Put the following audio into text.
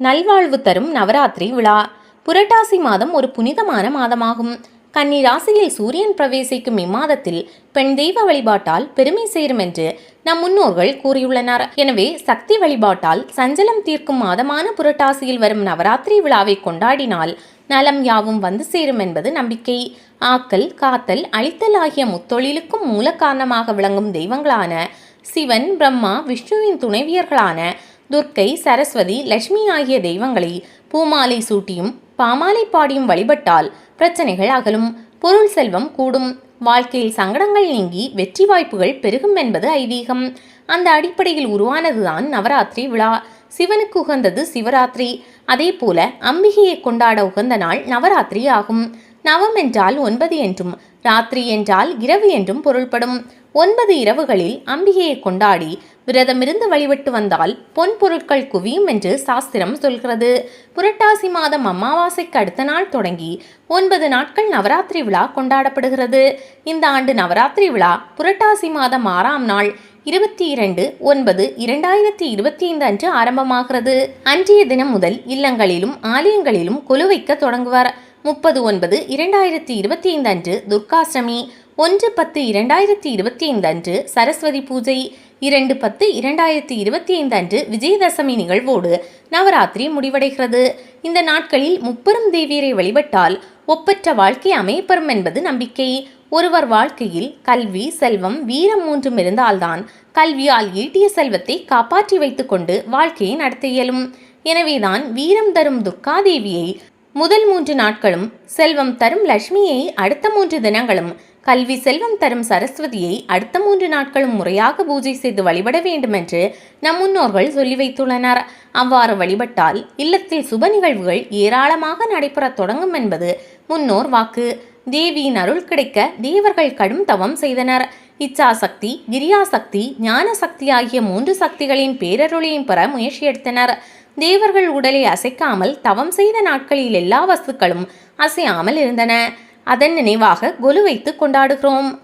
நல்வாழ்வு தரும் நவராத்திரி விழா. புரட்டாசி மாதம் ஒரு புனிதமான மாதமாகும். கன்னி ராசியில் சூரியன் பிரவேசிக்கும் இம்மாதத்தில் பெண் தெய்வ வழிபாட்டால் பெருமை சேரும் என்று நம் முன்னோர்கள் கூறியுள்ளனர். எனவே சக்தி வழிபாட்டால் சஞ்சலம் தீர்க்கும் மாதமான புரட்டாசியில் வரும் நவராத்திரி விழாவை கொண்டாடினால் நலம் யாவும் வந்து சேரும் என்பது நம்பிக்கை. ஆக்கல் காத்தல் அழித்தல் ஆகிய முத்தொழிலுக்கும் மூல காரணமாக விளங்கும் தெய்வங்களான சிவன் பிரம்மா விஷ்ணுவின் துணைவியர்களான துர்க்கை சரஸ்வதி லட்சுமி ஆகிய தெய்வங்களை பூமாலை சூட்டியும் பாமாலை பாடியும் வழிபட்டால் பிரச்சனைகள் அகலும். பொருள் செல்வம் கூடும். வாழ்க்கையில் சங்கடங்கள் நீங்கி வெற்றி வாய்ப்புகள் பெருகும் என்பது ஐதீகம். அந்த அடிப்படையில் உருவானதுதான் நவராத்திரி விழா. சிவனுக்கு உகந்தது சிவராத்திரி. அதே போல அம்பிகையை கொண்டாட உகந்த நாள் நவராத்திரி ஆகும். நவம் என்றால் ஒன்பது என்றும் ராத்திரி என்றால் இரவு என்றும் பொருள்படும். ஒன்பது இரவுகளில் அம்பிகையை கொண்டாடி விரதமிருந்து வழிபட்டு வந்தால் பொன் பொருட்கள் குவியும் என்று சாஸ்திரம் சொல்கிறது. புரட்டாசி மாதம் அமாவாசைக்கு அடுத்த நாள் தொடங்கி ஒன்பது நாட்கள் நவராத்திரி விழா கொண்டாடப்படுகிறது. இந்த ஆண்டு நவராத்திரி விழா புரட்டாசி மாதம் ஆறாம் நாள் இருபத்தி இரண்டு ஒன்பது இரண்டாயிரத்தி இருபத்தி ஐந்து அன்று ஆரம்பமாகிறது. அன்றைய தினம் முதல் இல்லங்களிலும் ஆலயங்களிலும் கொலு வைக்க தொடங்குவார். முப்பது ஒன்பது இரண்டாயிரத்தி இருபத்தி ஐந்து அன்று துர்காஷ்டமி ஒன்று பத்து இரண்டாயிரத்தி இருபத்தி ஐந்து அன்று சரஸ்வதி பூஜை இரண்டு பத்து இரண்டாயிரத்தி இருபத்தி ஐந்து அன்று விஜயதசமி நிகழ்வோடு நவராத்திரி முடிவடைகிறது. இந்த நாட்களில் முப்பெரும் தேவியரை வழிபட்டால் ஒப்பற்ற வாழ்க்கை அமையப்பெறும் என்பது நம்பிக்கை. ஒருவர் வாழ்க்கையில் கல்வி செல்வம் வீரம் மூன்றும் இருந்தால்தான் கல்வியால் ஈட்டிய செல்வத்தை காப்பாற்றி வைத்துக்கொண்டு வாழ்க்கையை நடத்த இயலும். எனவேதான் வீரம் தரும் துர்காதேவியை முதல் மூன்று நாட்களும் செல்வம் தரும் லட்சுமியை அடுத்த மூன்று தினங்களும் கல்வி செல்வம் தரும் சரஸ்வதியை அடுத்த மூன்று நாட்களும் முறையாக பூஜை செய்து வழிபட வேண்டும் என்று நம் முன்னோர்கள் சொல்லி வைத்துள்ளனர். அவ்வாறு வழிபட்டால் இல்லத்தில் சுப நிகழ்வுகள் ஏராளமாக நடைபெறத் தொடங்கும் என்பது முன்னோர் வாக்கு. தேவியின் அருள் கிடைக்க தேவர்கள் கடும் தவம் செய்தனர். இச்சாசக்தி கிரியாசக்தி ஞான சக்தி ஆகிய மூன்று சக்திகளின் பேரருளையும் பெற முயற்சி எடுத்தனர் தேவர்கள் உடலை அசைக்காமல் தவம் செய்த நாட்களில் எல்லா வஸ்துக்களும் அசையாமல் இருந்தன. அதன் நினைவாக கொலு வைத்து கொண்டாடுகிறோம்.